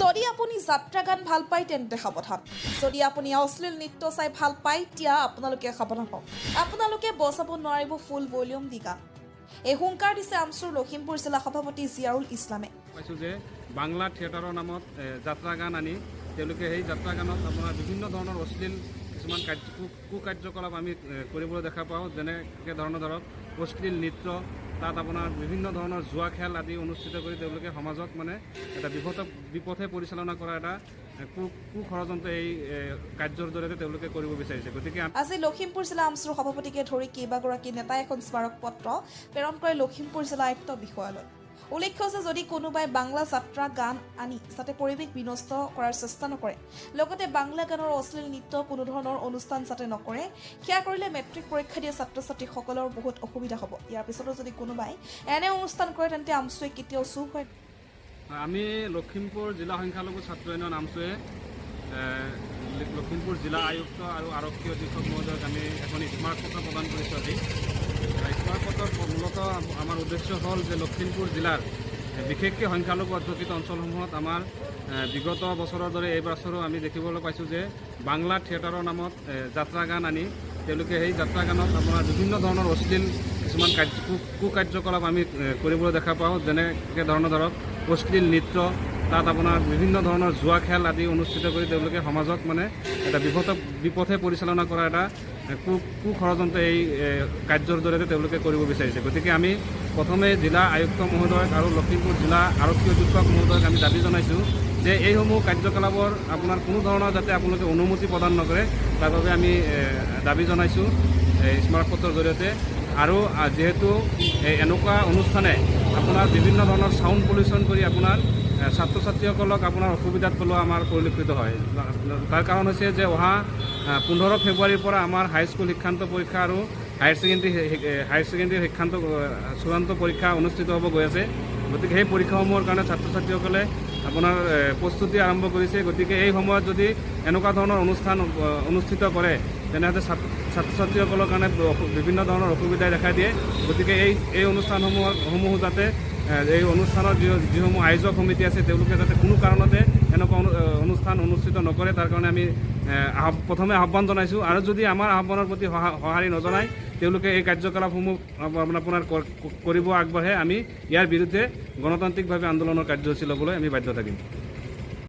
যদি আপুনি যাত্ৰা গান ভালো পায়, তেন্তে সাৱধান। যদি আপুনি অশ্লীল নৃত্য চাই ভালো পায় তেতিয়া আপোনালোকে সাৱধান হওক। আপোনালোকে বচাব নোৱাৰিব ফুল ভলিউম দি গান। এই হুংকাৰ দিছে আমচুৰ লখিমপুৰ জিলা সভাপতি জিয়াৰুল ইছলামে। পাইছোঁ যে বাংলা থিয়েটাৰৰ নামত যাত্ৰা গান আনি তেওঁলোকে সেই যাত্ৰা গানত আপোনাৰ বিভিন্ন ধৰণৰ অশ্লীল কিছুমান কাৰ্য কুকাৰ্যকলাপ আমি কৰিবলৈ দেখা পাওঁ, যেনেকৈ ধৰণৰ ধৰক, অশ্লীল নৃত্য তাত আপোনাৰ বিভিন্ন ধৰণৰ জুৱা খেল আদি অনুষ্ঠিত কৰি তেওঁলোকে সমাজত মানে এটা বিপথ, বিপথে পৰিচালনা কৰা এটা আজি লখিমপুৰ জিলা আমচুৰ সভাপতিকে ধৰি কেইবাগৰাকী নেতাই এখন স্মাৰক পত্ৰ প্ৰেৰণ কৰে লখিমপুৰ জিলা আয়ুক্ত বিষয়ালৈ। উল্লেখ্য যে যদি কোনোবাই বাংলা যাত্ৰা গান আনি যাতে পৰিৱেশ বিনষ্ট কৰাৰ চেষ্টা নকৰে লগতে বাংলা গানৰ অশ্লীল নৃত্য কোনো ধৰণৰ অনুষ্ঠান যাতে নকৰে সেয়া কৰিলে মেট্ৰিক পৰীক্ষা দিয়া ছাত্ৰ ছাত্ৰীসকলৰ বহুত অসুবিধা হ'ব। ইয়াৰ পিছতো যদি কোনোবাই এনে অনুষ্ঠান কৰে তেন্তে আমচুৱে কেতিয়াও চুপ হৈ আমি লখিমপুৰ জিলা সংখ্যালঘু ছাত্ৰ ইউনিয়ন নামচোৱে লখিমপুৰ জিলা আয়ুক্ত আৰু আৰক্ষী অধীক্ষক মহোদয়ক আমি এখন স্মাৰক পত্ৰ প্ৰদান কৰিছোঁ আজি। স্মাৰক মূলত আমাৰ উদ্দেশ্য হ'ল যে লখিমপুৰ জিলাৰ বিশেষকৈ সংখ্যালঘু অধ্যুষিত অঞ্চলসমূহত আমাৰ বিগত বছৰৰ দৰে এই বছৰো আমি দেখিবলৈ পাইছোঁ যে বাংলা থিয়েটাৰৰ নামত যাত্ৰা গান আনি তেওঁলোকে সেই যাত্ৰা গানত আপোনাৰ বিভিন্ন ধৰণৰ অশ্লীল কিছুমান কাৰ্য, কু- কুকাৰ্যকলাপ আমি কৰিবলৈ দেখা পাওঁ। যেনেকৈ ধৰণৰ ধৰক, অশ্লীল নৃত্য, তাত আপোনাৰ বিভিন্ন ধৰণৰ জুৱা খেল আদি অনুষ্ঠিত কৰি তেওঁলোকে সমাজত মানে এটা বিপথ, বিপথে পৰিচালনা কৰা এটা কুষড়যন্ত্ৰ এই কাৰ্যৰ জৰিয়তে তেওঁলোকে কৰিব বিচাৰিছে। গতিকে আমি প্ৰথমে জিলা আয়ুক্ত মহোদয়ক আৰু লখিমপুৰ জিলা আৰক্ষী অধীক্ষক মহোদয়ক আমি দাবি জনাইছোঁ যে এইসমূহ কাৰ্যকলাপৰ আপোনাৰ কোনো ধৰণৰ যাতে আপোনালোকে অনুমতি প্ৰদান নকৰে, তাৰ বাবে আমি দাবি জনাইছোঁ স্মাৰক পত্ৰৰ জৰিয়তে। আৰু যিহেতু এনেকুৱা অনুষ্ঠানে আপোনাৰ বিভিন্ন ধৰণৰ চাউণ্ড পলিউশ্যন কৰি আপোনাৰ ছাত্ৰ ছাত্ৰীসকলক আপোনাৰ অসুবিধাত পেলোৱা আমাৰ পৰিলক্ষিত হয়। তাৰ কাৰণ হৈছে যে অহা পোন্ধৰ ফেব্ৰুৱাৰীৰ পৰা আমাৰ হাইস্কুল শিক্ষান্ত পৰীক্ষা আৰু হায়াৰ ছেকেণ্ডেৰী হায়াৰ ছেকেণ্ডেৰী শিক্ষান্ত চূড়ান্ত পৰীক্ষা অনুষ্ঠিত হ'ব গৈ আছে। গতিকে সেই পৰীক্ষাসমূহৰ কাৰণে ছাত্ৰ ছাত্ৰীসকলে আপোনাৰ প্ৰস্তুতি আৰম্ভ কৰিছে। গতিকে এই সময়ত যদি এনেকুৱা ধৰণৰ অনুষ্ঠান অনুষ্ঠিত কৰে, তেনেহ'লে ছাত্ৰ ছাত্ৰ ছাত্ৰীসকলৰ কাৰণে বিভিন্ন ধৰণৰ অসুবিধাই দেখা দিয়ে। গতিকে এই এই অনুষ্ঠানসমূহৰ, সমূহ যাতে এই অনুষ্ঠানৰ যিসমূহ আয়োজক সমিতি আছে, তেওঁলোকে যাতে কোনো কাৰণতে এনেকুৱা অনু- অনুষ্ঠান অনুষ্ঠিত নকৰে, তাৰ কাৰণে আমি প্ৰথমে আহ্বান জনাইছোঁ। আৰু যদি আমাৰ আহ্বানৰ প্ৰতি সঁহাৰি নজনায়, তেওঁলোকে এই কাৰ্যকলাপসমূহ আপোনাৰ কৰিব আগবাঢ়ে। আমি ইয়াৰ বিৰুদ্ধে গণতান্ত্ৰিকভাৱে আন্দোলনৰ কাৰ্যসূচী ল'বলৈ আমি বাধ্য থাকিম।